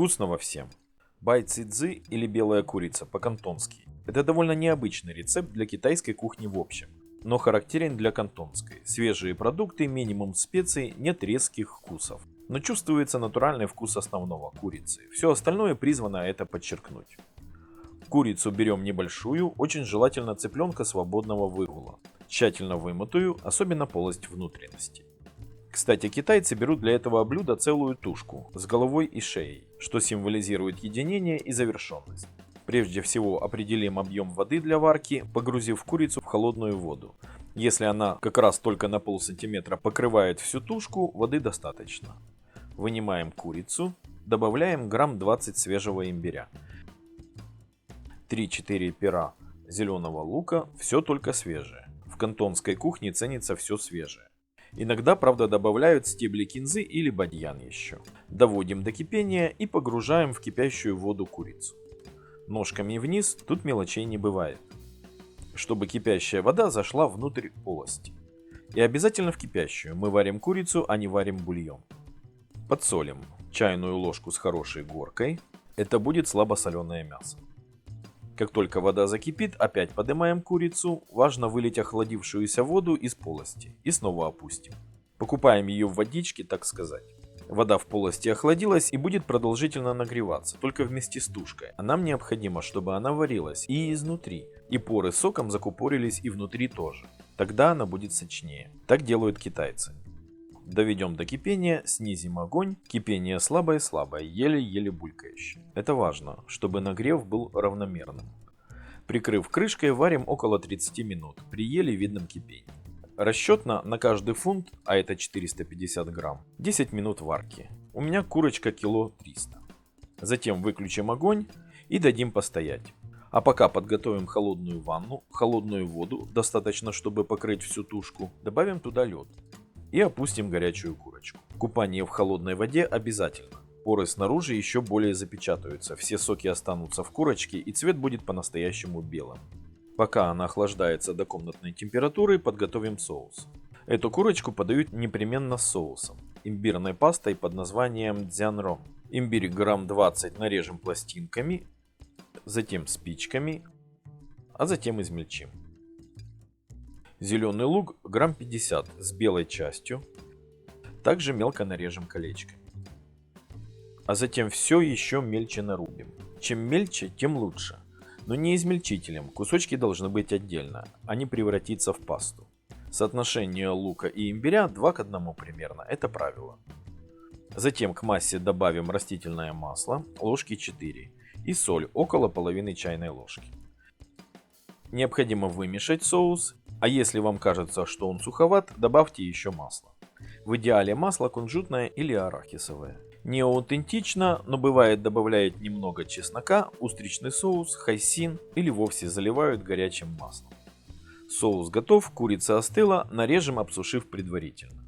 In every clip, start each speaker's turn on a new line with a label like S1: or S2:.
S1: Вкусного всем! Бай цидзы или белая курица по-кантонски. Это довольно необычный рецепт для китайской кухни в общем, но характерен для кантонской. Свежие продукты, минимум специй, нет резких вкусов. Но чувствуется натуральный вкус основного курицы. Все остальное призвано это подчеркнуть. Курицу берем небольшую, очень желательно цыпленка свободного выгула. Тщательно вымытую, особенно полость внутренности. Кстати, китайцы берут для этого блюда целую тушку с головой и шеей, что символизирует единение и завершенность. Прежде всего определим объем воды для варки, погрузив курицу в холодную воду. Если она как раз только на пол сантиметра покрывает всю тушку, воды достаточно. Вынимаем курицу, добавляем грамм 20 свежего имбиря. 3-4 пера зеленого лука, все только свежее. В кантонской кухне ценится все свежее. Иногда, правда, добавляют стебли кинзы или бадьян еще. Доводим до кипения и погружаем в кипящую воду курицу. Ножками вниз, тут мелочей не бывает. Чтобы кипящая вода зашла внутрь полости. И обязательно в кипящую. Мы варим курицу, а не варим бульон. Подсолим чайную ложку с хорошей горкой. Это будет слабосоленое мясо. Как только вода закипит, опять поднимаем курицу. Важно вылить охладившуюся воду из полости и снова опустим. Покупаем ее в водичке, так сказать. Вода в полости охладилась и будет продолжительно нагреваться, только вместе с тушкой. А нам необходимо, чтобы она варилась и изнутри, и поры соком закупорились и внутри тоже. Тогда она будет сочнее. Так делают китайцы. Доведем до кипения, снизим огонь. Кипение слабое-слабое, еле-еле булькающее. Это важно, чтобы нагрев был равномерным. Прикрыв крышкой, варим около 30 минут при еле видном кипении. Расчетно на каждый фунт, а это 450 грамм, 10 минут варки. У меня курочка кило 300. Затем выключим огонь и дадим постоять. А пока подготовим холодную ванну, холодную воду, достаточно чтобы покрыть всю тушку, добавим туда лед и опустим горячую курочку. Купание в холодной воде обязательно. Поры снаружи еще более запечатаются, все соки останутся в курочке и цвет будет по-настоящему белым. Пока она охлаждается до комнатной температуры, подготовим соус. Эту курочку подают непременно с соусом. Имбирной пастой под названием дзянром. Имбирь грамм 20 нарежем пластинками, затем спичками, а затем измельчим. Зеленый лук грамм 50 с белой частью. Также мелко нарежем колечками. А затем все еще мельче нарубим. Чем мельче, тем лучше. Но не измельчителем, кусочки должны быть отдельно, а не превратиться в пасту. Соотношение лука и имбиря 2 к 1 примерно, это правило. Затем к массе добавим растительное масло, ложки 4, и соль, около половины чайной ложки. Необходимо вымешать соус а если вам кажется, что он суховат, добавьте еще масло. В идеале масло кунжутное или арахисовое. Не аутентично, но бывает добавляют немного чеснока, устричный соус, хайсин или вовсе заливают горячим маслом. Соус готов, курица остыла, нарежем, обсушив предварительно.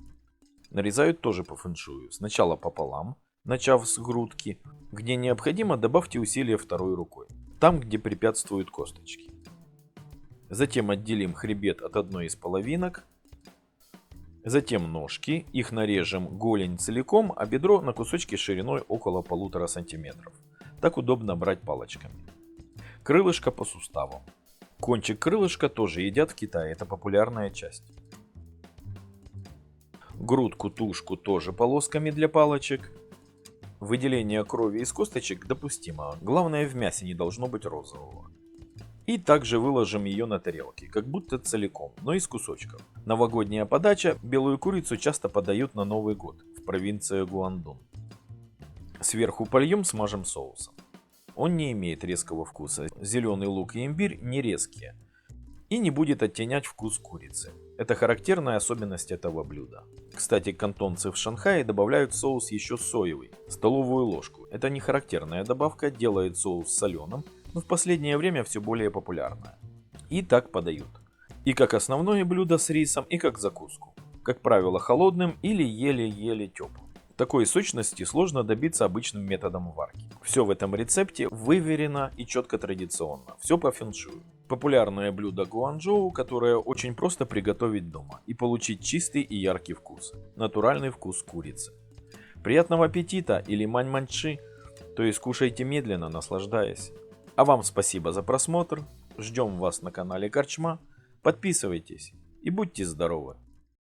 S1: Нарезают тоже по фэншую. Сначала пополам, начав с грудки. Где необходимо, добавьте усилие второй рукой. Там, где препятствуют косточки. Затем отделим хребет от одной из половинок. Затем ножки, их нарежем голень целиком, а бедро на кусочки шириной около полутора сантиметров. Так удобно брать палочками. Крылышко по суставу. Кончик крылышка тоже едят в Китае, это популярная часть. Грудку, тушку тоже полосками для палочек. Выделение крови из косточек допустимо, главное в мясе не должно быть розового. И также выложим ее на тарелки, как будто целиком, но из кусочков. Новогодняя подача, белую курицу часто подают на Новый год в провинции Гуандун. Сверху польем смажем соусом. Он не имеет резкого вкуса, зеленый лук и имбирь не резкие. И не будет оттенять вкус курицы. Это характерная особенность этого блюда. Кстати, кантонцы в Шанхае добавляют соус еще соевый, столовую ложку. Это не характерная добавка, делает соус соленым, но в последнее время все более популярная. И так подают. И как основное блюдо с рисом, и как закуску. Как правило, холодным или еле-еле теплым. Такой сочности сложно добиться обычным методом варки. Все в этом рецепте выверено и четко традиционно. Все по фэншую. Популярное блюдо гуанчжоу, которое очень просто приготовить дома и получить чистый и яркий вкус. Натуральный вкус курицы. Приятного аппетита или мань-маньчи То есть кушайте медленно, наслаждаясь. А вам спасибо за просмотр. Ждем вас на канале Корчма. Подписывайтесь и будьте здоровы.